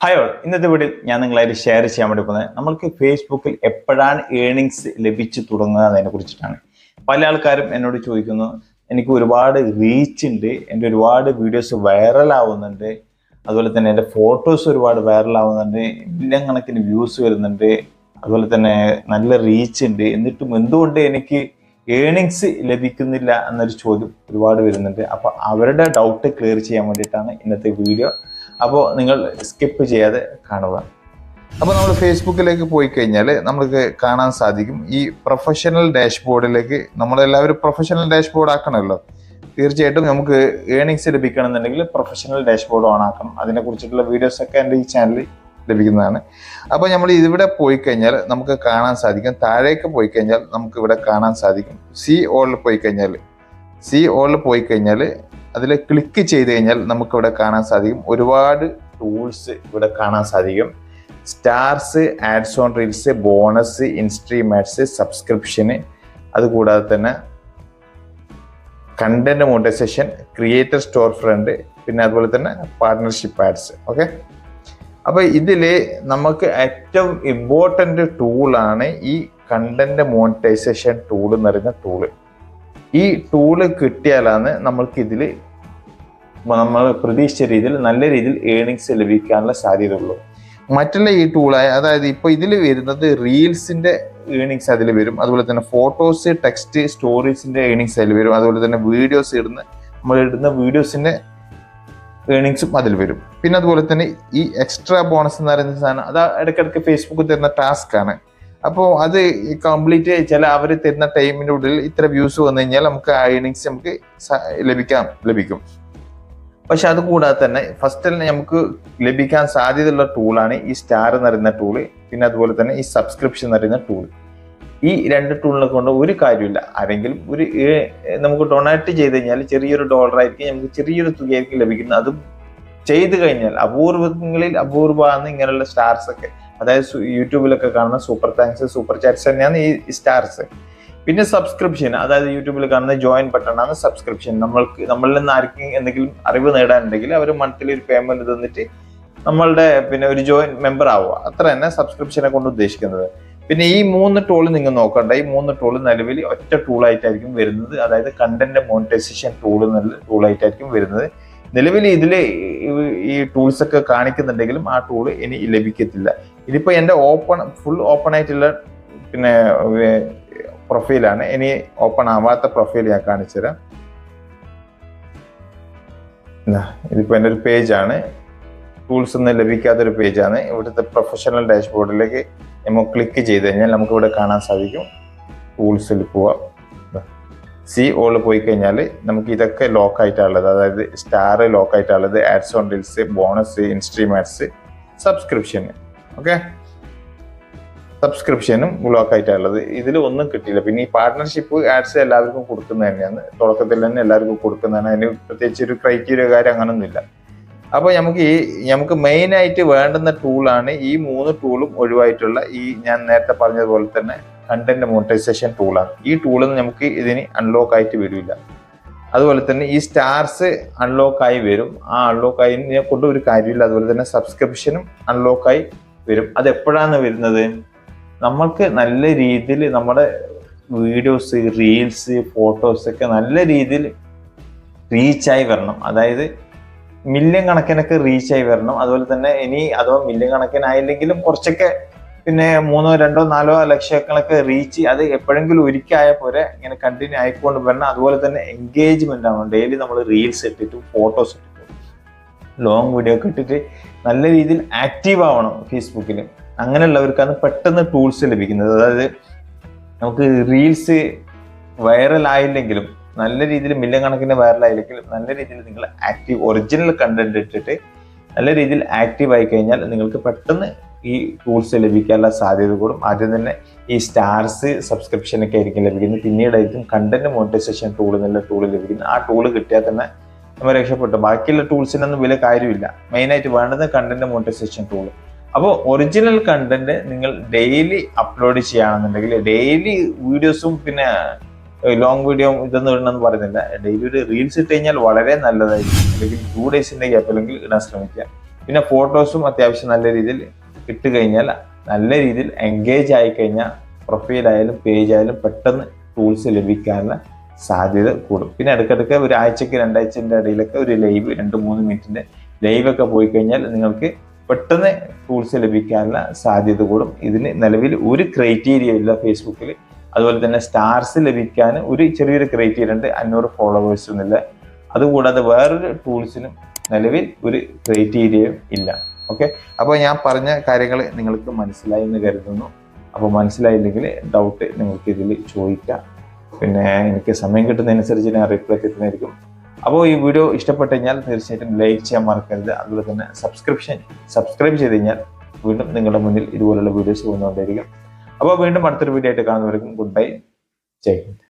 Hi all ഇന്നത്തെ വീഡിയോയിൽ ഞാൻ നിങ്ങളായിട്ട് ഷെയർ ചെയ്യാൻ വേണ്ടി പോകുന്നത് നമ്മൾക്ക് ഫേസ്ബുക്കിൽ എപ്പോഴാണ് ഏണിങ്സ് ലഭിച്ചു തുടങ്ങുക എന്നതിനെ കുറിച്ചിട്ടാണ്. പല ആൾക്കാരും എന്നോട് ചോദിക്കുന്നു എനിക്ക് ഒരുപാട് റീച്ച് ഉണ്ട് എന്റെ ഒരുപാട് വീഡിയോസ് വൈറൽ ആവുന്നുണ്ട് അതുപോലെ തന്നെ എന്റെ ഫോട്ടോസ് ഒരുപാട് വൈറൽ ആവുന്നുണ്ട് മില്യൺ കണക്കിന് വ്യൂസ് വരുന്നുണ്ട് അതുപോലെ തന്നെ നല്ല റീച്ച് ഉണ്ട് എന്നിട്ടും എന്തുകൊണ്ട് എനിക്ക് ഏണിങ്സ് ലഭിക്കുന്നില്ല എന്നൊരു ചോദ്യം ഒരുപാട് വരുന്നുണ്ട്. അപ്പോൾ അവരുടെ ഡൗട്ട് ക്ലിയർ ചെയ്യാൻ വേണ്ടിയിട്ടാണ് ഇന്നത്തെ വീഡിയോ അപ്പോൾ നിങ്ങൾ സ്കിപ്പ് ചെയ്യാതെ കാണുക. അപ്പോൾ നമ്മൾ ഫേസ്ബുക്കിലേക്ക് പോയി കഴിഞ്ഞാൽ നമുക്ക് കാണാൻ സാധിക്കും. ഈ പ്രൊഫഷണൽ ഡാഷ്ബോർഡിലേക്ക് നമ്മളെല്ലാവരും പ്രൊഫഷണൽ ഡാഷ്ബോർഡ് ആക്കണമല്ലോ. തീർച്ചയായിട്ടും നമുക്ക് ഏണിങ്സ് ലഭിക്കണമെന്നുണ്ടെങ്കിൽ പ്രൊഫഷണൽ ഡാഷ്ബോർഡ് ഓൺ ആക്കണം. അതിനെ കുറിച്ചിട്ടുള്ള വീഡിയോസ് ഒക്കെ എന്റെ ഈ ചാനലിൽ ലഭിക്കുന്നതാണ്. അപ്പോൾ നമ്മൾ ഇവിടെ പോയി കഴിഞ്ഞാൽ നമുക്ക് കാണാൻ സാധിക്കും. താഴേക്ക് പോയി കഴിഞ്ഞാൽ നമുക്ക് ഇവിടെ കാണാൻ സാധിക്കും. സി ഓളിൽ പോയി കഴിഞ്ഞാൽ സി ഓളിൽ പോയി കഴിഞ്ഞാൽ അതിൽ ക്ലിക്ക് ചെയ്ത് കഴിഞ്ഞാൽ നമുക്കിവിടെ കാണാൻ സാധിക്കും. ഒരുപാട് ടൂൾസ് ഇവിടെ കാണാൻ സാധിക്കും. Stars ads on reels bonus instream ads സബ്സ്ക്രിപ്ഷന് അതുകൂടാതെ തന്നെ content monetisation creator store front പിന്നെ അതുപോലെ തന്നെ പാർട്ട്ണർഷിപ്പ് ആഡ്സ് ഓക്കെ അപ്പോൾ ഇതിൽ നമുക്ക് ഏറ്റവും ഇമ്പോർട്ടന്റ് ടൂളാണ് ഈ കണ്ടന്റ് മോണിറ്റൈസേഷൻ ടൂൾ എന്ന് പറയുന്ന ടൂൾ ഈ ടൂൾ കിട്ടിയാലാണ് നമ്മൾക്ക് ഇതിൽ നമ്മൾ പ്രതീക്ഷിച്ച രീതിയിൽ നല്ല രീതിയിൽ ഏണിങ്സ് ലഭിക്കാനുള്ള സാധ്യത ഉള്ളൂ മറ്റുള്ള ഈ ടൂളായ അതായത് ഇപ്പോൾ ഇതിൽ വരുന്നത് റീൽസിന്റെ ഏണിങ്സ് അതിൽ വരും. അതുപോലെ തന്നെ ഫോട്ടോസ് ടെക്സ്റ്റ് സ്റ്റോറീസിന്റെ ഏണിങ്സ് അതിൽ വരും. അതുപോലെ തന്നെ വീഡിയോസ് ഇടുന്ന നമ്മൾ ഇടുന്ന വീഡിയോസിന്റെ ഏണിങ്സും അതിൽ വരും. പിന്നെ അതുപോലെ തന്നെ ഈ എക്സ്ട്രാ ബോണസ് എന്ന് പറയുന്ന സാധനം അത് ഇടയ്ക്കിടയ്ക്ക് ഫേസ്ബുക്ക് തരുന്ന ടാസ്ക് ആണ്. അപ്പോൾ അത് കംപ്ലീറ്റ് ചില അവർ തരുന്ന ടൈമിന്റെ ഉള്ളിൽ ഇത്ര വ്യൂസ് വന്നു കഴിഞ്ഞാൽ നമുക്ക് ആ ഏണിങ്സ് നമുക്ക് ലഭിക്കാം ലഭിക്കും. പക്ഷെ അത് കൂടാതെ തന്നെ ഫസ്റ്റ് നമുക്ക് ലഭിക്കാൻ സാധ്യതയുള്ള ടൂളാണ് ഈ സ്റ്റാർ എന്ന് പറയുന്ന ടൂൾ പിന്നെ അതുപോലെ തന്നെ ഈ സബ്സ്ക്രിപ്ഷൻ എന്ന് പറയുന്ന ടൂൾ ഈ രണ്ട് ടൂളിനെ കൊണ്ട് ഒരു കാര്യമില്ല. ആരെങ്കിലും ഒരു നമുക്ക് ഡൊണേറ്റ് ചെയ്ത് കഴിഞ്ഞാൽ ചെറിയൊരു ഡോളർ ആയിരിക്കും നമുക്ക് ചെറിയൊരു തുകയായിരിക്കും ലഭിക്കുന്നത്. അതും ചെയ്തു കഴിഞ്ഞാൽ അപൂർവങ്ങളിൽ അപൂർവമാണ് ഇങ്ങനെയുള്ള സ്റ്റാർസ് ഒക്കെ. അതായത് യൂട്യൂബിലൊക്കെ കാണുന്ന സൂപ്പർ താങ്ക്സ് സൂപ്പർ ചാറ്റ്സ് തന്നെയാണ് ഈ സ്റ്റാർസ് പിന്നെ സബ്സ്ക്രിപ്ഷൻ അതായത് യൂട്യൂബിൽ കാണുന്ന ജോയിൻ ബട്ടൺ ആണ് സബ്സ്ക്രിപ്ഷൻ നമ്മൾക്ക് നമ്മളിൽ നിന്ന് ആർക്കും എന്തെങ്കിലും അറിവ് നേടാനുണ്ടെങ്കിൽ അവർ മന്ത്ലി ഒരു പേയ്മെന്റ് തന്നിട്ട് നമ്മളുടെ പിന്നെ ഒരു ജോയിൻ മെമ്പർ ആവുക. അത്ര തന്നെ സബ്സ്ക്രിപ്ഷനെ കൊണ്ട് ഉദ്ദേശിക്കുന്നത്. പിന്നെ ഈ മൂന്ന് ടൂൾ നിങ്ങൾ നോക്കണ്ട. ഈ മൂന്ന് ടൂൾ നിലവിൽ ഒറ്റ ടൂളായിട്ടായിരിക്കും വരുന്നത്. അതായത് കണ്ടന്റ് മോണിറ്റൈസേഷൻ ടൂൾ എന്നുള്ള ടൂളായിട്ടായിരിക്കും വരുന്നത്. നിലവിൽ ഇതിൽ ഈ ടൂൾസ് ഒക്കെ കാണിക്കുന്നുണ്ടെങ്കിലും ആ ടൂൾ ഇനി ലഭിക്കത്തില്ല. ഇതിപ്പോ എന്റെ ഓപ്പൺ ഫുൾ ഓപ്പൺ ആയിട്ടുള്ള പിന്നെ പ്രൊഫൈലാണ്. ഇനി ഓപ്പൺ ആവാത്ത പ്രൊഫൈൽ ഞാൻ കാണിച്ചു തരാം. ഇതാ, ഇതിപ്പോ എന്റെ ഒരു പേജാണ്. ടൂൾസ് ഒന്നും ലഭിക്കാത്തൊരു പേജാണ്. ഇവിടുത്തെ പ്രൊഫഷണൽ ഡാഷ്ബോർഡിലേക്ക് നമ്മൾ ക്ലിക്ക് ചെയ്ത് കഴിഞ്ഞാൽ നമുക്ക് ഇവിടെ കാണാൻ സാധിക്കും. ടൂൾസിൽ പോവാം. സി ഓൾ പോയി കഴിഞ്ഞാൽ നമുക്ക് ഇതൊക്കെ ലോക്കായിട്ടാണുള്ളത് അതായത് star ലോക്കായിട്ടാണുള്ളത് ads on deals bonus instream ads subscription okay സബ്സ്ക്രിപ്ഷനും lock ആയിട്ടുള്ളത് ഇതിൽ ഒന്നും കിട്ടിയില്ല. പിന്നെ ഈ പാർട്ട്ണർഷിപ്പ് ആഡ്സ് എല്ലാവർക്കും കൊടുക്കുന്നത് തന്നെയാണ്. തുടക്കത്തിൽ തന്നെ എല്ലാവർക്കും കൊടുക്കുന്നതാണ്. അതിന് പ്രത്യേകിച്ച് ഒരു ക്രൈറ്റീരിയ കാര്യം അങ്ങനൊന്നുമില്ല. അപ്പോൾ നമുക്ക് ഈ നമുക്ക് മെയിൻ ആയിട്ട് വേണ്ടുന്ന ടൂളാണ് ഈ മൂന്ന് ടൂളും ഒഴിവായിട്ടുള്ള ഈ ഞാൻ നേരത്തെ പറഞ്ഞതുപോലെ തന്നെ കണ്ടന്റ് മോണിറ്റൈസേഷൻ ടൂളാണ് ഈ ടൂളിൽ നമുക്ക് ഇതിന് അൺലോക്ക് ആയിട്ട് വരില്ല. അതുപോലെ തന്നെ ഈ സ്റ്റാർസ് അൺലോക്ക് ആയി വരും. ആ അൺലോക്ക് ആയി കൊണ്ട് ഒരു കാര്യമില്ല. അതുപോലെ തന്നെ സബ്സ്ക്രിപ്ഷനും അൺലോക്ക് ആയി വരും. അത് എപ്പോഴാണ് വരുന്നത്? നമ്മൾക്ക് നല്ല രീതിയിൽ നമ്മുടെ വീഡിയോസ് റീൽസ് ഫോട്ടോസ് ഒക്കെ നല്ല രീതിയിൽ റീച്ചായി വരണം. അതായത് മില്യൺ കണക്കിനൊക്കെ റീച്ചായി വരണം. അതുപോലെ തന്നെ ഇനി അഥവാ മില്യൺ കണക്കിനായില്ലെങ്കിലും കുറച്ചൊക്കെ പിന്നെ മൂന്നോ രണ്ടോ നാലോ ലക്ഷങ്ങളൊക്കെ റീച്ച് അത് എപ്പോഴെങ്കിലും ഒരിക്കലായ പോലെ ഇങ്ങനെ കണ്ടിന്യൂ ആയിക്കൊണ്ട് വരണം. അതുപോലെ തന്നെ എൻഗേജ്മെന്റ് ആവണം ഡെയിലി നമ്മൾ റീൽസ് ഇട്ടിട്ട് ഫോട്ടോസ് ഇട്ടിട്ട്. ലോങ് വീഡിയോ ഒക്കെ ഇട്ടിട്ട് നല്ല രീതിയിൽ ആക്റ്റീവ് ആവണം ഫേസ്ബുക്കിൽ അങ്ങനെയുള്ളവർക്കാണ് പെട്ടെന്ന് ടൂൾസ് ലഭിക്കുന്നത്. അതായത് നമുക്ക് റീൽസ് വൈറൽ ആയില്ലെങ്കിലും നല്ല രീതിയിൽ മില്യൺ കണക്കിന് വൈറൽ ആയില്ലെങ്കിലും നല്ല രീതിയിൽ നിങ്ങൾ ആക്റ്റീവ് ഒറിജിനൽ കണ്ടന്റ് ഇട്ടിട്ട് നല്ല രീതിയിൽ ആക്റ്റീവ് ആയി കഴിഞ്ഞാൽ നിങ്ങൾക്ക് പെട്ടെന്ന് ഈ ടൂൾസ് ലഭിക്കാനുള്ള സാധ്യത കൂടും. ആദ്യം തന്നെ ഈ സ്റ്റാർസ് സബ്സ്ക്രിപ്ഷൻ ഒക്കെ ആയിരിക്കും ലഭിക്കുന്നത്. പിന്നീടായിരിക്കും കണ്ടന്റ് മോണിറ്റൈസേഷൻ ടൂൾ എന്നുള്ള ടൂൾ ലഭിക്കുന്നത്. ആ ടൂൾ കിട്ടിയാൽ തന്നെ നമ്മൾ രക്ഷപ്പെട്ടു. ബാക്കിയുള്ള ടൂൾസിനൊന്നും വലിയ കാര്യമില്ല. മെയിനായിട്ട് വേണ്ടത് കണ്ടന്റ് മോണിറ്റൈസേഷൻ ടൂൾ അപ്പോൾ ഒറിജിനൽ കണ്ടന്റ് നിങ്ങൾ ഡെയിലി അപ്ലോഡ് ചെയ്യുകയാണെന്നുണ്ടെങ്കിൽ ഡെയിലി വീഡിയോസും പിന്നെ ലോങ് വീഡിയോ ഇതൊന്നും ഇടണമെന്ന് പറയുന്നില്ല. ഡെയിലി ഒരു റീൽസ് ഇട്ട് കഴിഞ്ഞാൽ വളരെ നല്ലതായിരിക്കും. അല്ലെങ്കിൽ ടു ഡേയ്സിന്റെ ഗ്യാപ്പ് അല്ലെങ്കിൽ ഇടാൻ ശ്രമിക്കുക. പിന്നെ ഫോട്ടോസും അത്യാവശ്യം നല്ല രീതിയിൽ ഇട്ട് കഴിഞ്ഞാൽ നല്ല രീതിയിൽ എൻഗേജ് ആയി കഴിഞ്ഞാൽ പ്രൊഫൈലായാലും പേജ് ആയാലും പെട്ടെന്ന് ടൂൾസ് ലഭിക്കാനുള്ള സാധ്യത കൂടും. പിന്നെ ഇടയ്ക്കിടയ്ക്ക് ഒരു ആഴ്ചക്ക് രണ്ടാഴ്ചന്റെ ഇടയിലൊക്കെ ഒരു ലൈവ് രണ്ട് മൂന്ന് മിനിറ്റിന്റെ ലൈവൊക്കെ പോയി കഴിഞ്ഞാൽ നിങ്ങൾക്ക് പെട്ടെന്ന് ടൂൾസ് ലഭിക്കാനുള്ള സാധ്യത കൂടും. ഇതിന് നിലവിൽ ഒരു ക്രൈറ്റീരിയ ഇല്ല ഫേസ്ബുക്കിൽ അതുപോലെ തന്നെ സ്റ്റാർസ് ലഭിക്കാൻ ഒരു ചെറിയൊരു ക്രൈറ്റീരിയ ഉണ്ട് അഞ്ഞൂറ് ഫോളോവേഴ്സ് എന്നില്ല അതുകൂടാതെ വേറൊരു ടൂൾസിനും നിലവിൽ ഒരു ക്രൈറ്റീരിയയും ഇല്ല. ഓക്കെ അപ്പോൾ ഞാൻ പറഞ്ഞ കാര്യങ്ങൾ നിങ്ങൾക്ക് മനസ്സിലായി എന്ന് കരുതുന്നു. അപ്പോൾ മനസ്സിലായില്ലെങ്കിൽ ഡൗട്ട് നിങ്ങൾക്ക് ഇതിൽ ചോദിക്കാം. പിന്നെ എനിക്ക് സമയം കിട്ടുന്നതനുസരിച്ച് ഞാൻ റിപ്ലൈ കിട്ടുന്നതായിരിക്കും അപ്പോൾ ഈ വീഡിയോ ഇഷ്ടപ്പെട്ടു കഴിഞ്ഞാൽ തീർച്ചയായിട്ടും ലൈക്ക് ചെയ്യാൻ മറക്കരുത്. അതുപോലെ തന്നെ സബ്സ്ക്രിപ്ഷൻ സബ്സ്ക്രൈബ് ചെയ്ത് കഴിഞ്ഞാൽ വീണ്ടും നിങ്ങളുടെ മുന്നിൽ ഇതുപോലുള്ള വീഡിയോസ് വന്നുകൊണ്ടേയിരിക്കും. അപ്പോൾ വീണ്ടും അടുത്തൊരു വീഡിയോ ആയിട്ട് കാണുന്നവർക്കും ഗുഡ് ബൈ ജയ് ഹിന്ദ്.